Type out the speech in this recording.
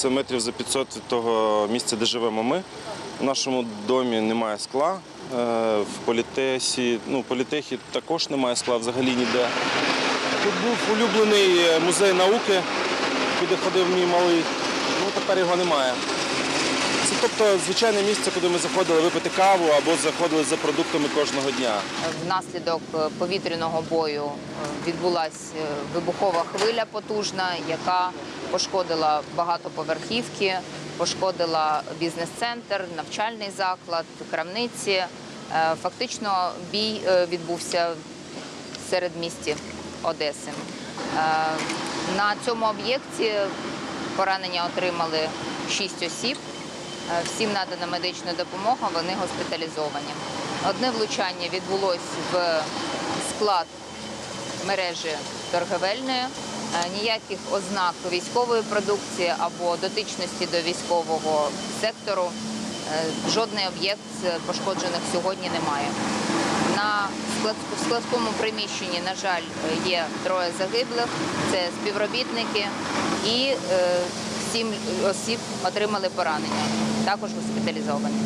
Це метрів за 500 від того місця, де живемо ми. У нашому домі немає скла. Е, В політесі, ну, політехі також немає скла взагалі ніде. Тут був улюблений е, музей науки, куди ходив мій малий. Ну тепер його немає. Це тобто звичайне місце, куди ми заходили випити каву або заходили за продуктами кожного дня. Внаслідок е, повітряного бою відбулася вибухова хвиля потужна, яка пошкодила багатоповерхівки, пошкодила бізнес-центр, навчальний заклад, крамниці. Е, Фактично бій е, відбувся в середмісті Одеси. Е, На цьому об'єкті поранення отримали 6 осіб. Всім надана медична допомога, вони госпіталізовані. Одне влучання відбулось в склад мережі торговельної. Е, Ніяких ознак військової продукції або дотичності до військового сектору. е, Жодний об'єкт пошкоджених сьогодні немає. На склад- складському приміщенні, на жаль, є троє загиблих, це співробітники, і е, сім осіб отримали поранення, також госпіталізовані.